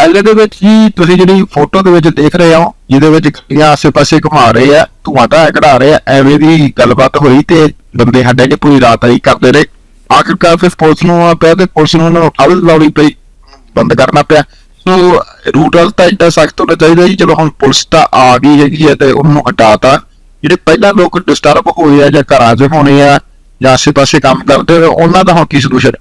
ਐਲੇ ਦੇ ਵਿੱਚ ਜੀ ਤੁਸੀਂ ਜਿਹੜੀ ਫੋਟੋ ਦੇ ਵਿੱਚ ਦੇਖ ਰਹੇ ਹੋ ਜਿਹਦੇ ਵਿੱਚ ਗੱਡੀਆਂ ਆਸੇ-ਪਾਸੇ ਘੁਮਾ ਰਹੇ ਆ ਧੂਆਂ ਤਾਂ ਕਢਾ ਰਹੇ ਆ ਐਵੇਂ ਦੀ ਗੱਲਬਾਤ ਹੋਈ ਤੇ ਬੰਦੇ ਸਾਡੇ ਨੇ ਪੂਰੀ ਰਾਤ ਆਈ ਕਰਦੇ ਰਹੇ। ਆਖਿਰਕਾਰ ਫਿਰ ਪੁਲਿਸ ਨੂੰ ਆ ਪਿਆ ਤੇ ਪੁਲਿਸ ਨੂੰ ਉਹਨਾਂ ਨੂੰ ਠੱਲ ਲਾਉਣੀ ਪਈ ਬੰਦ ਕਰਨਾ ਪਿਆ। ਸੋ ਰੂਟ ਵਾਲ ਤਾਂ ਇੱਡਾ ਸਖਤ ਹੋਣਾ ਚਾਹੀਦਾ ਜੀ ਚਲੋ ਹੁਣ ਪੁਲਿਸ ਤਾਂ ਆ ਗਈ ਹੈਗੀ ਹੈ ਤੇ ਉਹਨੂੰ ਹਟਾਤਾ। ਜਿਹੜੇ ਪਹਿਲਾਂ ਲੋਕ ਡਿਸਟਰਬ ਹੋਏ ਆ ਜਾਂ ਘਰਾਂ 'ਚ ਹੋਣੇ ਆ ਜਾਂ ਆਸੇ-ਪਾਸੇ ਕੰਮ ਕਰਦੇ ਹੋਏ, ਉਹਨਾਂ ਦਾ ਹੁਣ ਕੀ ਸੋਲੂਸ਼ਨ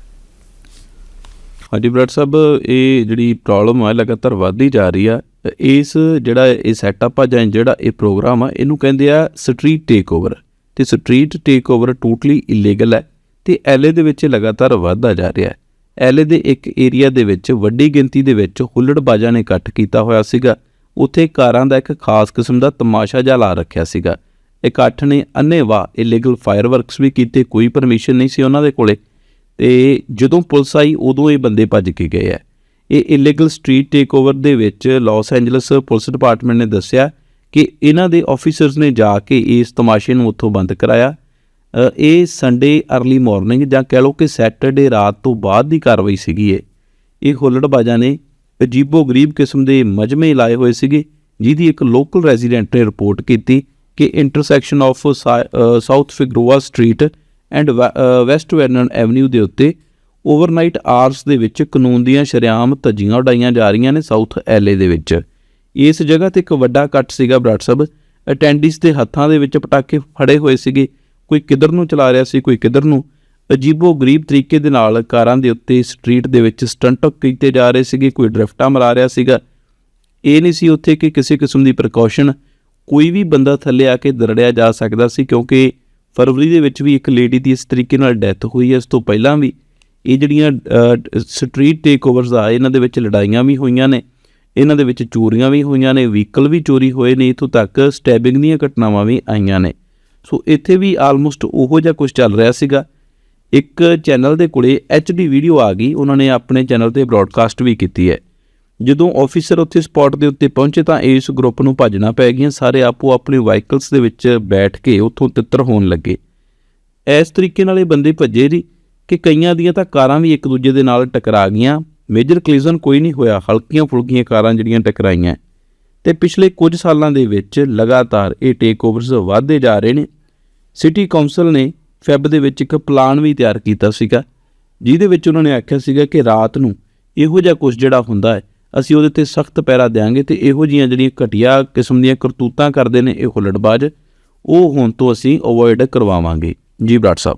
ਹਾਂਜੀ ਬ੍ਰਟ ਸਾਹਿਬ, ਇਹ ਜਿਹੜੀ ਪ੍ਰੋਬਲਮ ਹੈ ਲਗਾਤਾਰ ਵੱਧਦੀ ਜਾ ਰਹੀ ਆ। ਇਸ ਜਿਹੜਾ ਇਹ ਸੈਟਅਪ ਆ ਜਾਂ ਜਿਹੜਾ ਇਹ ਪ੍ਰੋਗਰਾਮ ਆ, ਇਹਨੂੰ ਕਹਿੰਦੇ ਆ ਸਟਰੀਟ ਟੇਕ ਓਵਰ ਤੇ street take over totally illegal ਹੈ ਤੇ ਐਲਏ ਦੇ ਵਿੱਚ ਇਹ ਲਗਾਤਾਰ ਵੱਧਦਾ ਜਾ ਰਿਹਾ ਹੈ। ਐਲਏ ਦੇ ਇੱਕ ਏਰੀਆ ਦੇ ਵਿੱਚ ਵੱਡੀ ਗਿਣਤੀ ਦੇ ਵਿੱਚ ਹੁੱਲੜਬਾਜ਼ਾਂ ਨੇ ਇਕੱਠ ਕੀਤਾ ਹੋਇਆ ਸੀਗਾ। ਉੱਥੇ ਕਾਰਾਂ ਦਾ ਇੱਕ ਖਾਸ ਕਿਸਮ ਦਾ ਤਮਾਸ਼ਾ ਜਿਹਾ ਲਾ ਰੱਖਿਆ ਸੀਗਾ। ਇਕੱਠ ਨੇ ਅੰਨੇਵਾਹ ਇਲੀਗਲ ਫਾਇਰਵਰਕਸ ਵੀ ਕੀਤੇ, ਕੋਈ ਪਰਮਿਸ਼ਨ ਨਹੀਂ ਸੀ ਉਹਨਾਂ ਦੇ ਕੋਲੇ। ਤੇ ਜਦੋਂ ਪੁਲਿਸ ਆਈ, ਉਦੋਂ ਇਹ ਬੰਦੇ ਭੱਜ ਕੇ ਗਏ ਆ। ਇਹ ਇਲੀਗਲ ਸਟਰੀਟ ਟੇਕਓਵਰ ਦੇ ਵਿੱਚ ਲਾਸ ਐਂਜਲਸ ਪੁਲਿਸ ਡਿਪਾਰਟਮੈਂਟ ਨੇ ਦੱਸਿਆ ਕਿ ਇਹਨਾਂ ਦੇ ਆਫੀਸਰਸ ਨੇ ਜਾ ਕੇ ਇਸ ਤਮਾਸ਼ੇ ਨੂੰ ਉੱਥੋਂ ਬੰਦ ਕਰਾਇਆ। ਇਹ ਸੰਡੇ अर्ਲੀ ਮਾਰਨਿੰਗ ਜਾਂ ਕਹਿ ਲਓ ਕਿ ਸੈਟਰਡੇ ਰਾਤ ਤੋਂ ਬਾਅਦ ਦੀ ਕਾਰਵਾਈ ਸੀਗੀ ਇਹ। ਇਹ ਹੁੱਲੜਬਾਜ਼ਾਂ ਨੇ ਅਜੀਬੋ ਗਰੀਬ ਕਿਸਮ ਦੇ ਮਜਮੇ ਲਾਏ ਹੋਏ ਸੀਗੇ, ਜਿਹਦੀ ਇੱਕ ਲੋਕਲ ਰੈਜ਼ੀਡੈਂਟ ਨੇ ਰਿਪੋਰਟ ਕੀਤੀ ਕਿ intersection of South Figueroa Street and West Vernon Avenue ਦੇ ਉੱਤੇ ਓਵਰਨਾਈਟ ਆਰਸ ਦੇ ਵਿੱਚ ਕਾਨੂੰਨ ਦੀਆਂ ਸ਼ਰੇਆਮ ਧੱਜੀਆਂ ਉਡਾਈਆਂ ਜਾ ਰਹੀਆਂ ਨੇ ਸਾਊਥ ਐਲਏ ਦੇ ਵਿੱਚ। ਇਸ ਜਗ੍ਹਾ ਤੇ ਇੱਕ ਵੱਡਾ ਕੱਟ ਸੀਗਾ ਬਰਾੜ ਸਾਹਿਬ। ਅਟੈਂਡਿਸ ਦੇ ਹੱਥਾਂ ਦੇ ਵਿੱਚ ਪਟਾਕੇ ਫੜੇ ਹੋਏ ਸੀਗੇ। ਕੋਈ ਕਿੱਧਰ ਨੂੰ ਚਲਾ ਰਿਹਾ ਸੀ, ਕੋਈ ਕਿੱਧਰ ਨੂੰ। ਅਜੀਬੋ ਗਰੀਬ ਤਰੀਕੇ ਦੇ ਨਾਲ ਕਾਰਾਂ ਦੇ ਉੱਤੇ ਸਟਰੀਟ ਦੇ ਵਿੱਚ ਸਟੰਟ ਕੀਤੇ ਜਾ ਰਹੇ ਸੀਗੇ, ਕੋਈ ਡਰਿਫਟਾਂ ਮਰਾ ਰਿਹਾ ਸੀਗਾ। ਇਹ ਨਹੀਂ ਸੀ ਉੱਥੇ ਕਿ ਕਿਸੇ ਕਿਸਮ ਦੀ ਪ੍ਰੀਕਾਸ਼ਨ ਕੋਈ ਵੀ ਬੰਦਾ ਥੱਲੇ ਆ ਕੇ ਦਰੜਿਆ ਜਾ ਸਕਦਾ ਸੀ, ਕਿਉਂਕਿ ਫਰਵਰੀ ਦੇ ਵਿੱਚ ਵੀ ਇੱਕ ਲੇਡੀ ਦੀ ਇਸ ਤਰੀਕੇ ਨਾਲ ਡੈਥ ਹੋਈ ਹੈ। ਇਸ ਤੋਂ ਪਹਿਲਾਂ ਵੀ ਇਹ ਜਿਹੜੀਆਂ ਸਟਰੀਟ ਟੇਕਓਵਰਸ ਆ, ਇਹਨਾਂ ਦੇ ਵਿੱਚ ਲੜਾਈਆਂ ਵੀ ਹੋਈਆਂ ਨੇ। ਇਹਨਾਂ ਦੇ ਵਿੱਚ ਚੋਰੀਆਂ ਵੀ ਹੋਈਆਂ ਨੇ ਵਹੀਕਲ ਵੀ ਚੋਰੀ ਹੋਏ ਨੇ। ਇਥੋਂ ਤੱਕ ਸਟੈਬਿੰਗ ਦੀਆਂ ਘਟਨਾਵਾਂ ਵੀ ਆਈਆਂ ਨੇ। ਸੋ ਇੱਥੇ ਵੀ ਆਲਮੋਸਟ ਉਹੋ ਜਿਹਾ ਕੁਝ ਚੱਲ ਰਿਹਾ ਸੀਗਾ। ਇੱਕ ਚੈਨਲ ਦੇ ਕੋਲੇ ਡੀ ਵੀਡੀਓ ਆ ਗਈ। ਉਹਨਾਂ ਨੇ ਆਪਣੇ ਚੈਨਲ ਤੇ ਬ੍ਰਾਡਕਾਸਟ ਵੀ ਕੀਤੀ ਹੈ। ਜਦੋਂ ਆਫੀਸਰ ਉੱਥੇ ਸਪੌਟ ਦੇ ਉੱਤੇ ਪਹੁੰਚੇ ਤਾਂ ਇਸ ਗਰੁੱਪ ਨੂੰ ਭੱਜਣਾ ਪੈ ਗਿਆ। ਸਾਰੇ ਆਪੋ ਆਪਣੇ ਵਾਹੀਕਲਸ ਦੇ ਵਿੱਚ ਬੈਠ ਕੇ ਉੱਥੋਂ ਤਿੱਤਰ ਹੋਣ ਲੱਗੇ। ਇਸ ਤਰੀਕੇ ਨਾਲ ਇਹ ਬੰਦੇ ਭੱਜੇ ਜੀ ਕਿ ਕਈਆਂ ਦੀਆਂ ਤਾਂ ਕਾਰਾਂ ਵੀ ਇੱਕ ਦੂਜੇ ਦੇ ਨਾਲ ਟਕਰਾ ਗਈਆਂ। ਮੇਜਰ ਕਲੀਜ਼ਨ ਕੋਈ ਨਹੀਂ ਹੋਇਆ। ਹਲਕੀਆਂ ਫੁਲਕੀਆਂ ਕਾਰਾਂ ਜਿਹੜੀਆਂ ਟਕਰਾਈਆਂ। ਤੇ ਪਿਛਲੇ ਕੁਝ ਸਾਲਾਂ ਦੇ ਵਿੱਚ ਲਗਾਤਾਰ ਇਹ ਟੇਕਓਵਰਸ ਵਧਦੇ ਜਾ ਰਹੇ ਨੇ। ਸਿਟੀ ਕਾਉਂਸਲ ਨੇ ਫੈਬ ਦੇ ਵਿੱਚ ਇੱਕ ਪਲਾਨ ਵੀ ਤਿਆਰ ਕੀਤਾ ਸੀਗਾ। ਜਿਹਦੇ ਵਿੱਚ ਉਹਨਾਂ ਨੇ ਆਖਿਆ ਸੀਗਾ ਕਿ ਰਾਤ ਨੂੰ ਇਹੋ ਜਿਹਾ ਕੁਝ ਜਿਹੜਾ ਹੁੰਦਾ ਹੈ ਅਸੀਂ ਉਹਦੇ ਤੇ ਸਖਤ ਪੈਰਾ ਦੇਾਂਗੇ ਤੇ ਇਹੋ ਜੀਆਂ ਜਿਹੜੀਆਂ ਘਟੀਆ ਕਿਸਮ ਦੀਆਂ ਕਰਤੂਤਾਂ ਕਰਦੇ ਨੇ ਇਹ ਹੁੱਲੜਬਾਜ਼ ਉਹ ਹੁਣ ਤੋਂ ਅਸੀਂ ਅਵੋਇਡ ਕਰਵਾਵਾਂਗੇ। ਜੀ ਬਰਾੜ ਸਾਹਿਬ।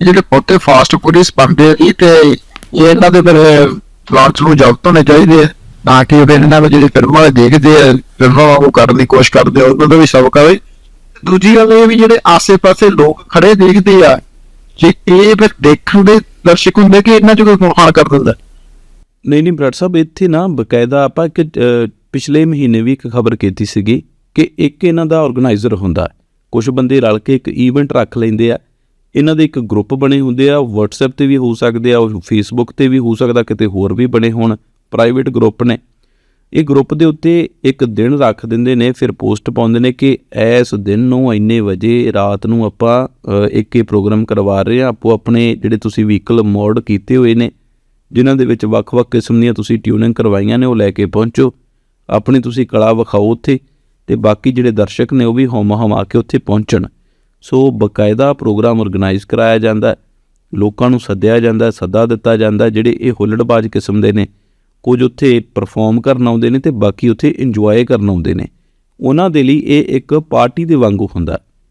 ਜਿਹੜੇ ਬਹੁਤੇ ਫਾਸਟ ਪੁਲਿਸ ਬੰਦੇ ਆ ਤੇ ਇਹਨਾਂ ਦੇ ਫਿਰ ਪਲਾਂਟਸ ਨੂੰ ਜ਼ਬਤ ਹੋਣੇ ਚਾਹੀਦੇ ਤਾਂ ਕਿ ਫਿਰ ਇਹਨਾਂ ਵਿੱਚ ਜਿਹੜੇ ਫਿਲਮਾਂ ਦੇਖਦੇ ਆ, ਫਿਲਮਾਂ ਉਹ ਕਰਨ ਦੀ ਕੋਸ਼ਿਸ਼ ਕਰਦੇ ਆ, ਉਹਨਾਂ ਦਾ ਵੀ ਸਬਕ ਆਵੇ। ਦੂਜੀ ਗੱਲ ਇਹ ਵੀ ਜਿਹੜੇ ਆਸੇ-ਪਾਸੇ ਲੋਕ ਖੜੇ ਦੇਖਦੇ ਆ, ਜੇ ਇਹ ਫਿਰ ਦੇਖਣ ਦੇ ਦਰਸ਼ਕ ਹੁੰਦੇ ਕਿ ਇਹਨਾਂ ਚ ਕੋਈ ਨੁਕਸਾਨ ਕਰ ਦਿੰਦਾ। ਨਹੀਂ ਨਹੀਂ ਬਰਾੜ ਸਾਹਿਬ, ਇੱਥੇ ਨਾ ਬਕਾਇਦਾ ਆਪਾਂ ਇੱਕ ਪਿਛਲੇ ਮਹੀਨੇ ਵੀ ਇੱਕ ਖਬਰ ਕੀਤੀ ਸੀਗੀ ਕਿ ਇੱਕ ਇਹਨਾਂ ਦਾ ਆਰਗੇਨਾਈਜ਼ਰ ਹੁੰਦਾ ਕੁਝ ਬੰਦੇ ਰਲ ਕੇ ਇੱਕ ਇਵੈਂਟ ਰੱਖ ਲੈਂਦੇ ਆ। ਇਹਨਾਂ ਦੇ ਇੱਕ ਗਰੁੱਪ ਬਣੇ ਹੁੰਦੇ ਆ, WhatsApp ਤੇ ਵੀ ਹੋ ਸਕਦੇ ਆ Facebook ਤੇ ਵੀ ਹੋ ਸਕਦਾ, ਕਿਤੇ ਹੋਰ ਵੀ ਬਣੇ ਹੋਣ ਪ੍ਰਾਈਵੇਟ ਗਰੁੱਪ ਨੇ। ਇਹ ਗਰੁੱਪ ਦੇ ਉੱਤੇ ਇੱਕ ਦਿਨ ਰੱਖ ਦਿੰਦੇ ਨੇ, ਫਿਰ ਪੋਸਟ ਪਾਉਂਦੇ ਨੇ ਕਿ ਇਸ ਦਿਨ ਨੂੰ ਇੰਨੇ ਵਜੇ ਰਾਤ ਨੂੰ ਆਪਾਂ ਇੱਕ ਇਹ ਪ੍ਰੋਗਰਾਮ ਕਰਵਾ ਰਹੇ ਆ। ਆਪੋ ਆਪਣੇ ਜਿਹੜੇ ਤੁਸੀਂ ਵਹੀਕਲ ਮੋਡ ਕੀਤੇ ਹੋਏ ਨੇ ਜਿਨ੍ਹਾਂ ਦੇ ਵਿੱਚ ਵੱਖ-ਵੱਖ ਕਿਸਮ ਦੀਆਂ ਤੁਸੀਂ ਟਿਊਨਿੰਗ ਕਰਵਾਈਆਂ ਨੇ, ਉਹ ਲੈ ਕੇ ਪਹੁੰਚੋ। ਆਪਣੀ ਤੁਸੀਂ ਕਲਾ ਵਿਖਾਓ ਉੱਥੇ ਤੇ ਬਾਕੀ ਜਿਹੜੇ ਦਰਸ਼ਕ ਨੇ, ਉਹ ਵੀ ਹਮ ਹਮਾ ਕੇ ਉੱਥੇ ਪਹੁੰਚਣ। ਸੋ ਬਕਾਇਦਾ ਪ੍ਰੋਗਰਾਮ ਆਰਗੇਨਾਈਜ਼ ਕਰਾਇਆ ਜਾਂਦਾ ਲੋਕਾਂ ਨੂੰ ਸੱਦਿਆ ਜਾਂਦਾ ਸੱਦਾ ਦਿੱਤਾ ਜਾਂਦਾ ਜਿਹੜੇ ਇਹ ਹੁੱਲੜਬਾਜ਼ ਕਿਸਮ ਦੇ ਨੇ, ਕੁਝ ਉੱਥੇ ਪਰਫਾਰਮ ਕਰਨ ਆਉਂਦੇ ਨੇ ਤੇ ਬਾਕੀ ਉੱਥੇ ਇੰਜੋਏ ਕਰਨ ਆਉਂਦੇ ਨੇ। ਉਹਨਾਂ ਦੇ ਲਈ ਇਹ ਇੱਕ ਪਾਰਟੀ ਦੇ ਵਾਂਗੂ ਹੁੰਦਾ